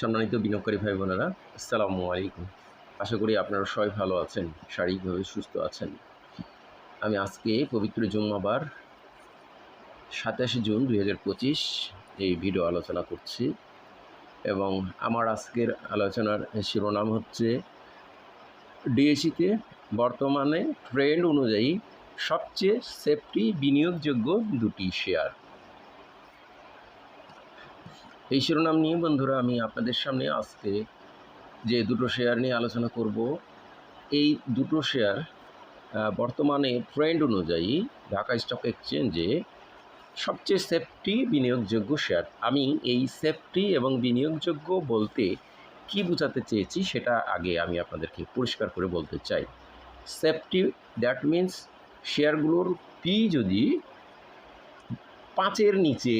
সম্মানিত বিনিয়োগকারী ভাই বোনেরা, আসসালামু আলাইকুম। আশা করি আপনারা সবাই ভালো আছেন, শারীরিকভাবে সুস্থ আছেন। আমি আজকে পবিত্র জুম্মাবার সাতাশে জুন দুই হাজার পঁচিশ এই ভিডিও আলোচনা করছি এবং আমার আজকের আলোচনার শিরোনাম হচ্ছে ডিএসিতে বর্তমানে ট্রেন্ড অনুযায়ী সবচেয়ে সেফটি বিনিয়োগযোগ্য দুটি শেয়ার। এই শিরোনাম নিয়ে বন্ধুরা আমি আপনাদের সামনে আজকে যে দুটো শেয়ার নিয়ে আলোচনা করব, এই দুটো শেয়ার বর্তমানে ট্রেন্ড অনুযায়ী ঢাকা স্টক এক্সচেঞ্জে সবচেয়ে সেফটি বিনিয়োগযোগ্য শেয়ার আমি এই সেফটি এবং বিনিয়োগযোগ্য বলতে কি বোঝাতে চেয়েছি সেটা আগে আমি আপনাদেরকে পরিষ্কার করে বলতে চাই। সেফটি দ্যাট মিন্স শেয়ারগুলোর পি যদি পাঁচের নিচে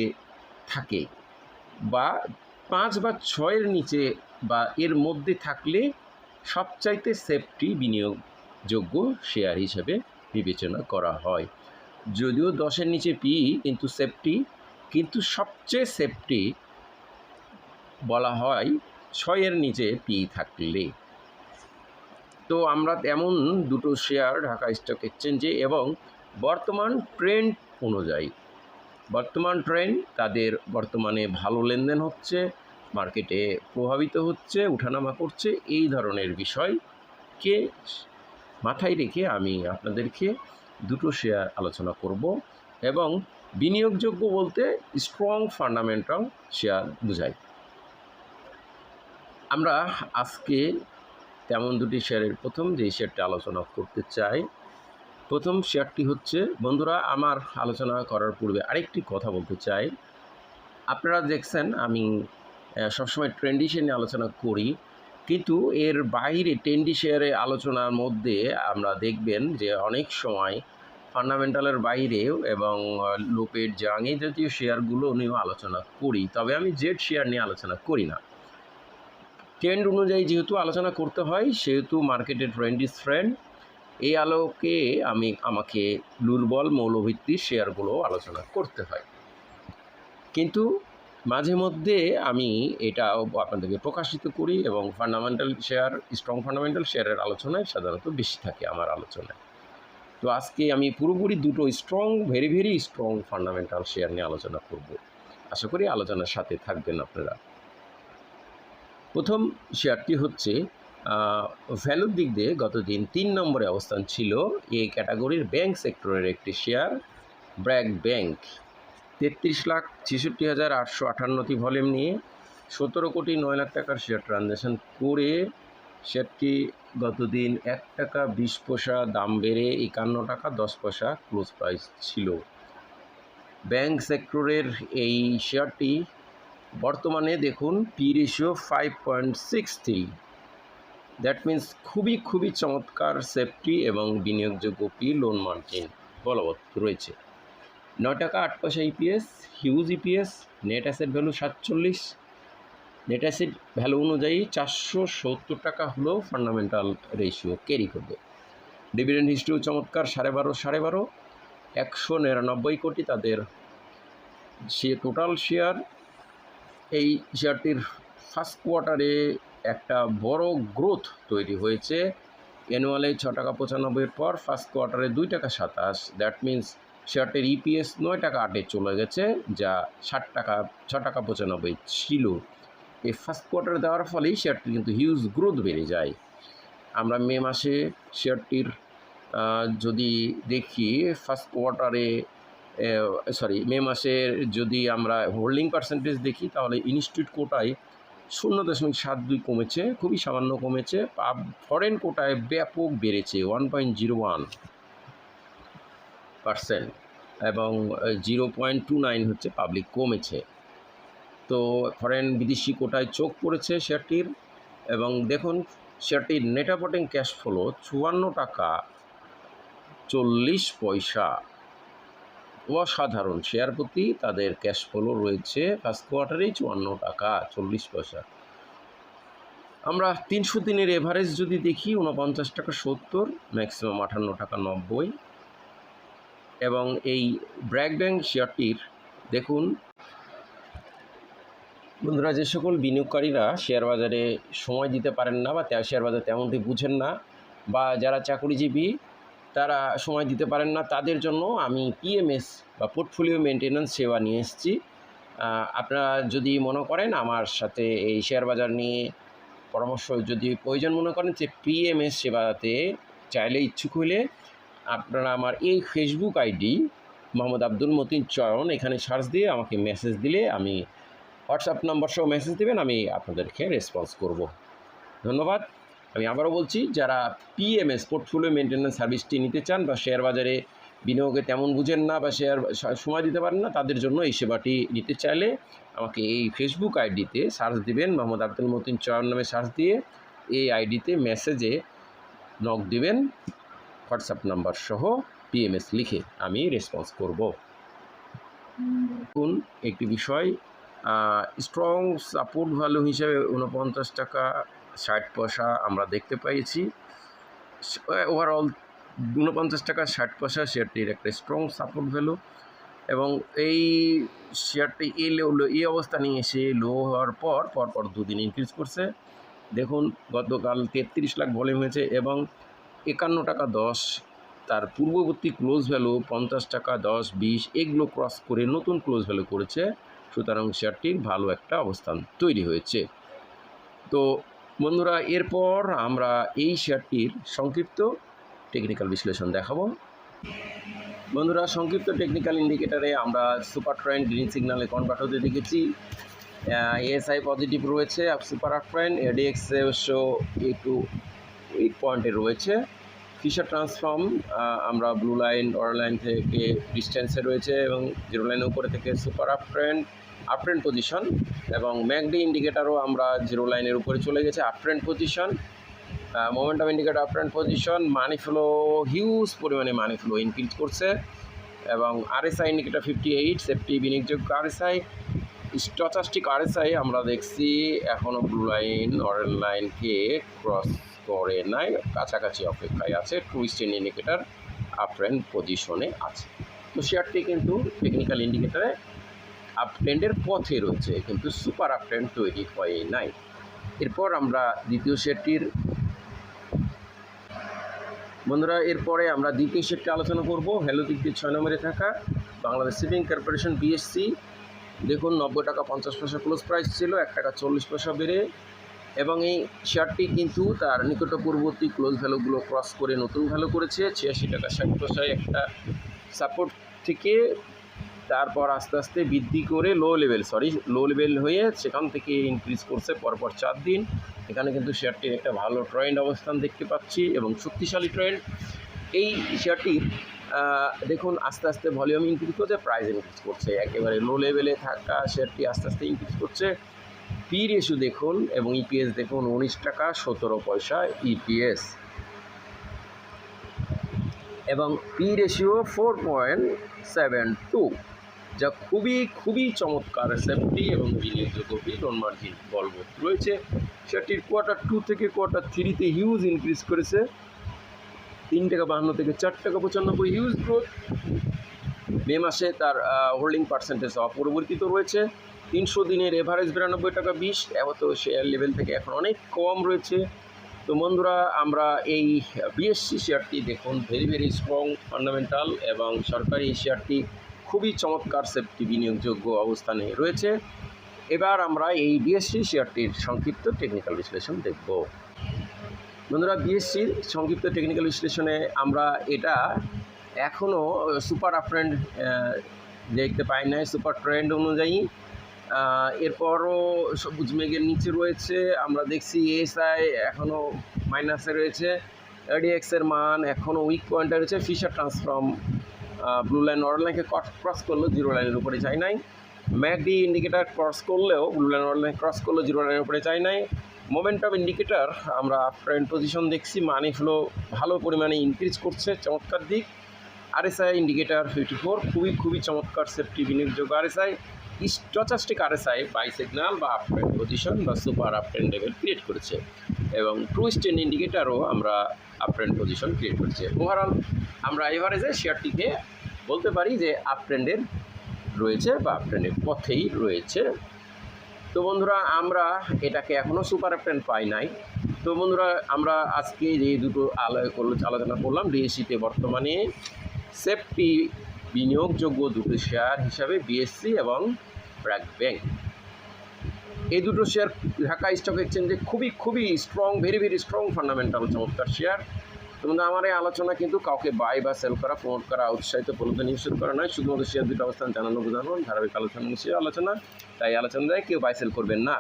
থাকে বা পাঁচ বা ছয়ের নিচে বা এর মধ্যে থাকলে সবচাইতে সেফটি বিনিয়োগযোগ্য শেয়ার হিসেবে বিবেচনা করা হয়। যদিও দশের নিচে পি কিন্তু সেফটি কিন্তু সবচেয়ে সেফটি বলা হয় ছয়ের নিচে পি থাকলে। তো আমরা তেমন দুটো শেয়ার ঢাকা স্টক এক্সচেঞ্জে এবং বর্তমান ট্রেন্ড অনুযায়ী বর্তমান ট্রেন্ড তাদের বর্তমানে ভালো লেনদেন হচ্ছে মার্কেটে প্রভাবিত হচ্ছে, উঠানামা করছে, এই ধরনের বিষয়কে মাথায় রেখে আমি আপনাদেরকে দুটো শেয়ার আলোচনা করব এবং বিনিয়োগযোগ্য বলতে স্ট্রং ফান্ডামেন্টাল শেয়ার বোঝায় আমরা আজকে তেমন দুটি শেয়ারের প্রথম যে শেয়ারটা আলোচনা করতে চাই প্রথম শেয়ারটি হচ্ছে, বন্ধুরা, আমার আলোচনা করার পূর্বে আরেকটি কথা বলতে চাই। আপনারা দেখছেন, আমি সবসময় ট্রেন্ডি শেয়ার নিয়ে আলোচনা করি। কিন্তু এর বাইরে ট্রেন্ডি শেয়ারের আলোচনার মধ্যে আমরা দেখবেন যে, অনেক সময় ফান্ডামেন্টালের বাইরেও এবং লোপের জাঙে জাতীয় শেয়ারগুলো নিয়েও আলোচনা করি। তবে আমি জেড শেয়ার নিয়ে আলোচনা করি না। ট্রেন্ড অনুযায়ী যেহেতু আলোচনা করতে হয়, সেহেতু মার্কেটের ট্রেন্ড ইজ ফ্রেন্ড এই আলোকে আমি আমাকে দুর্বল মৌলভিত্তির শেয়ারগুলো আলোচনা করতে হয়। কিন্তু মাঝে মধ্যে আমি এটাও আপনাদেরকে প্রকাশিত করি এবং ফান্ডামেন্টাল শেয়ার স্ট্রং ফান্ডামেন্টাল শেয়ারের আলোচনায় সাধারণত বেশি থাকে আমার আলোচনায়। তো আজকে আমি পুরোপুরি দুটো strong very very strong fundamental share নিয়ে আলোচনা করব। আশা করি আলোচনার সাথে থাকবেন আপনারা। প্রথম শেয়ারটি হচ্ছে ভ্যালুর দিক দিয়ে গত দিন তিন নম্বরে অবস্থান ছিল এই ক্যাটাগরির ব্যাংক সেক্টরের একটি শেয়ার, ব্র্যাক ব্যাংক। তেত্রিশ লাখ ছেষট্টি হাজার আটশো আটান্নটি ভলিউম নিয়ে সতেরো কোটি নয় লাখ টাকার শেয়ার ট্রানজ্যাকশন করে শেয়ারটি গতদিন এক টাকা বিশ পয়সা দাম বেড়ে একান্ন টাকা দশ পয়সা ক্লোজ প্রাইস ছিল। ব্যাংক সেক্টরের এই শেয়ারটি বর্তমানে দেখুন P ratio five point six three. That means খুবই খুবই চমৎকার সেফটি এবং বিনিয়োগযোগ্য পি লোন মার্জিন বলবৎ রয়েছে। নয় টাকা আট পয়সা EPS huge EPS net asset value সাতচল্লিশ। নেট অ্যাসেট ভ্যালু অনুযায়ী চারশো সত্তর টাকা হলেও ফান্ডামেন্টাল রেশিও ক্যারি করবে। ডিভিডেন্ড হিস্ট্রিও চমৎকার, সাড়ে বারো সাড়ে বারো। একশো নিরানব্বই কোটি তাদের সে টোটাল শেয়ার এই শেয়ারটির ফার্স্ট কোয়ার্টারে একটা বড় গ্রোথ তৈরি হয়েছে। অ্যানুয়ালে ছ টাকা পঁচানব্বইয়ের পর ফার্স্ট কোয়ার্টারে দুই টাকা সাতাশ। দ্যাট মিন্স শেয়ারটির ইপিএস নয় টাকা আটে চলে গেছে, যা ষাট টাকা, ছ টাকা পঁচানব্বই ছিল। এই ফার্স্ট কোয়ার্টারে দেওয়ার ফলেই শেয়ারটি কিন্তু হিউজ গ্রোথ বেড়ে যায়। আমরা মে মাসে শেয়ারটির যদি দেখি ফার্স্ট কোয়ার্টারে সরি মে মাসের যদি আমরা হোল্ডিং পার্সেন্টেজ দেখি, তাহলে ইনস্টিটিউট কোটায় শূন্য দশমিক সাত দুই কমেছে, খুবই সামান্য কমেছে। ফরেন কোটায় ব্যাপক বেড়েছে one point zero one percent এবং জিরো পয়েন্ট টু নাইন হচ্ছে পাবলিক কমেছে। তো ফরেন বিদেশি কোটায় চোখ পড়েছে শেয়ারটির এবং দেখুন, শেয়ারটির নেট অপারেটিং ক্যাশ ফ্লো চুয়ান্ন টাকা চল্লিশ পয়সা। অসাধারণ। শেয়ার প্রতি তাদের ক্যাশ ফ্লো রয়েছে ফার্স্ট কোয়ার্টারেই চুয়ান্ন টাকা চল্লিশ পয়সা। আমরা তিনশো দিনের এভারেজ যদি দেখি উনপঞ্চাশ টাকা সত্তর ম্যাক্সিমাম আটান্ন টাকা নব্বই। এবং এই ব্র্যাক ব্যাংক শেয়ারটির দেখুন, বন্ধুরা, যে সকল বিনিয়োগকারীরা শেয়ার বাজারে সময় দিতে পারেন না বা শেয়ার বাজার তেমনটি বুঝেন না, বা যারা চাকরিজীবী তারা সময় দিতে পারেন না, তাদের জন্য আমি পিএমএস বা পোর্টফোলিও মেনটেন্যান্স সেবা নিয়ে এসেছি। আপনারা যদি মনে করেন আমার সাথে এই শেয়ার বাজার নিয়ে পরামর্শ যদি প্রয়োজন মনে করেন যে পিএমএস সেবাতে চাইলে ইচ্ছুক হলে আপনারা আমার এই ফেসবুক আইডি মোহাম্মদ আব্দুল মতিন চয়ন, এখানে সার্চ দিয়ে আমাকে মেসেজ দিলে আমি হোয়াটসঅ্যাপ নম্বর সহ মেসেজ দেবেন, আমি আপনাদেরকে রেসপন্স করব। ধন্যবাদ। আমি আবারও বলছি, যারা পিএমএস পোর্টফোলিও মেনটেন্যান্স সার্ভিসটি নিতে চান বা শেয়ার বাজারে বিনিয়োগে তেমন বুঝেন না বা শেয়ার সময় দিতে পারেন না, তাদের জন্য এই সেবাটি নিতে চাইলে আমাকে এই ফেসবুক আইডিতে সার্চ দিবেন, মোহাম্মদ আব্দুল মতিন চয়ন নামে সার্চ দিয়ে এই আইডিতে মেসেজে নক দিবেন হোয়াটসঅ্যাপ নাম্বার সহ পিএমএস লিখে আমি রেসপন্স করব। দেখুন, একটি বিষয় স্ট্রং সাপোর্ট ভ্যালু হিসেবে উনপঞ্চাশ টাকা ষাট পয়সা আমরা দেখতে পেয়েছি। ওভারঅল উনপঞ্চাশ টাকা, ষাট পয়সা শেয়ারটির একটা স্ট্রং সাপোর্ট ভ্যালু এবং এই শেয়ারটি এই লো- এই অবস্থা নিয়ে এসে লো হওয়ার পর পরপর দুদিন ইনক্রিজ করছে। দেখুন, গতকাল তেত্রিশ লাখ ভলিউম হয়েছে এবং একান্ন টাকা দশ, তার পূর্ববর্তী ক্লোজ ভ্যালু পঞ্চাশ টাকা দশ, বিশ, এগুলো ক্রস করে নতুন ক্লোজ ভ্যালু করেছে। সুতরাং শেয়ারটির ভালো একটা অবস্থান তৈরি হয়েছে। তো বন্ধুরা, এরপর আমরা এই শেয়ারটির সংক্ষিপ্ত টেকনিক্যাল বিশ্লেষণ দেখাবো। বন্ধুরা, সংক্ষিপ্ত টেকনিক্যাল ইন্ডিকেটারে আমরা সুপার ট্রেন্ড গ্রিন সিগনালে কনভার্ট হতে দেখেছি। এএসআই পজিটিভ রয়েছে সুপার আপ ট্রেন্ড এডিএক্স অবশ্য একটু এইট পয়েন্টে রয়েছে। ফিশার ট্রান্সফর্ম আমরা ব্লু লাইন অর লাইন থেকে ডিস্টেন্সে রয়েছে এবং জিরো লাইনের উপরে থেকে super up trend up trend position এবং ম্যাকডি ইন্ডিকেটারও আমরা জিরো লাইনের উপরে চলে গেছে up trend position momentum indicator up trend position money flow huge পরিমাণে মানি ফ্লো ইনক্রিজ করছে এবং RSI indicator fifty eight safety বিনিয়োগযোগ্য RSI stochastic RSI আমরা দেখছি এখনও ব্লু লাইন অরেঞ্জ লাইনকে ক্রস করে নাই, কাছাকাছি অপেক্ষায় আছে টুইস্টেন ইন্ডিকেটার আপ ট্রেন্ড পজিশনে আছে। তো শেয়ারটি কিন্তু টেকনিক্যাল ইন্ডিকেটারে আপ ট্রেন্ডের পথে রয়েছে, কিন্তু সুপার আপ ট্রেন্ড তৈরি হয় নাই। এরপর আমরা দ্বিতীয় শেয়ারটির বন্ধুরা, এরপরে আমরা দ্বিতীয় শেয়ারটি আলোচনা করব। ভ্যালু দিক দিয়ে ছয় নম্বরে থাকা বাংলাদেশ সিভিং কর্পোরেশন বিএসসি দেখুন, নব্বই টাকা পঞ্চাশ পয়সা ক্লোজ প্রাইস ছিল, এক টাকা চল্লিশ পয়সা বেড়ে, এবং এই শেয়ারটি কিন্তু তার নিকটপূর্ববর্তী ক্লোজ ভ্যালুগুলো ক্রস করে নতুন ভ্যালু করেছে। ছিয়াশি টাকা ষাট পয়সায় একটা সাপোর্ট থেকে তারপর আস্তে আস্তে বৃদ্ধি করে low level sorry low level হয়ে সেখান থেকে ইনক্রিজ করছে পরপর চার দিন। এখানে কিন্তু শেয়ারটির একটা ভালো ট্রেন্ড অবস্থান দেখতে পাচ্ছি এবং শক্তিশালী ট্রেন্ড এই শেয়ারটির দেখুন, আস্তে আস্তে ভলিউম ইনক্রিজ করছে প্রাইস ইনক্রিজ করছে। একেবারে লো লেভেলে থাকা শেয়ারটি আস্তে আস্তে ইনক্রিজ করছে। পি রেশিও দেখুন এবং ইপিএস দেখুন, উনিশ টাকা সতেরো পয়সা ইপিএস এবং P ratio four point seven two যা খুবই খুবই চমৎকার সেফটি এবং বিনিয়োগযোগ্য লোন মার্জিন বলবৎ রয়েছে। সেটির কোয়ার্টার টু থেকে কোয়ার্টার থ্রিতে হিউজ ইনক্রিজ করেছে। তিন টাকা বাহান্ন থেকে চার টাকা পঁচানব্বই হিউজ গ্রোথ মে মাসে তার হোল্ডিং পার্সেন্টেজ অপরিবর্তিত রয়েছে। তিনশো দিনের এভারেজ বিরানব্বই টাকা বিশ এত শেয়ার লেভেল থেকে এখন অনেক কম রয়েছে। তো বন্ধুরা, আমরা এই বিএসসি শেয়ারটি দেখুন। ভেরি ভেরি স্ট্রং ফান্ডামেন্টাল এবং সরকারি শেয়ারটি খুবই চমৎকার সেফটি বিনিয়োগযোগ্য অবস্থানে রয়েছে। এবার আমরা এই বিএসসি শেয়ারটির সংক্ষিপ্ত টেকনিক্যাল বিশ্লেষণ দেখব। বন্ধুরা বিএসসির সংক্ষিপ্ত টেকনিক্যাল বিশ্লেষণে আমরা এটা এখনও সুপার আপট্রেন্ড দেখতে পাই নাই। সুপার ট্রেন্ড অনুযায়ী এরপরও সবুজ মেঘের নিচে রয়েছে। আমরা দেখছি এসআই এখনও মাইনাসে রয়েছে। এডিএক্সের মান এখনও উইক পয়েন্টে রয়েছে। Fisher transform blue line orange লাইনকে ক্রস করল জিরো লাইনের উপরে যায় নাই। ম্যাকডি ইন্ডিকেটার ক্রস করলেও blue line orange line cross করল জিরো লাইনের উপরে চাই নাই। মোমেন্টাম ইন্ডিকেটার আমরা ট্রেন্ড পজিশন দেখছি মানি ফ্লো ভালো পরিমাণে ইনক্রিজ করছে, চমৎকার দিক। আরএসআই ইন্ডিকেটার ফিফটি ফোর খুবই খুবই চমৎকার safety বিনিয়োগযোগ্য RSI stochastic RSI buy signal বা আপট্রেন্ড পজিশন বা সুপার আপট্রেন্ড লেভেল ক্রিয়েট করেছে এবং ট্রু স্টেন ইন্ডিকেটারও আমরা আপট্রেন্ড পজিশন ক্রিয়েট করেছে। ওভারঅল আমরা এভারেজে শেয়ারটিকে বলতে পারি যে আপট্রেন্ডের রয়েছে বা আপট্রেন্ডের পথেই রয়েছে। তো বন্ধুরা, আমরা এটাকে এখনও সুপার অ্যাপটেন পাই নাই। তো বন্ধুরা, আমরা আজকে যে দুটো আলোচনা করলাম ডিএসিতে বর্তমানে সেফটি বিনিয়োগযোগ্য দুটো শেয়ার হিসাবে বিএসসি এবং ব্র্যাক ব্যাংক এই দুটো শেয়ার ঢাকা স্টক এক্সচেঞ্জে খুবই খুবই strong very very strong fundamental চমৎকার শেয়ার। তোমাদের আমার এই আলোচনা কিন্তু কাউকে বাই বা সেল করা প্রমোট করা, উৎসাহিত, প্রলোভন নিশ্চিত করা নয়। শুধুমাত্র শেয়ার দুটো অবস্থান জানানো বোঝানো ধারাবাহিক আলোচনা, নিশ্চয়ই আলোচনা। তাই আলোচনা দেয় কেউ বাই সেল করবেন না।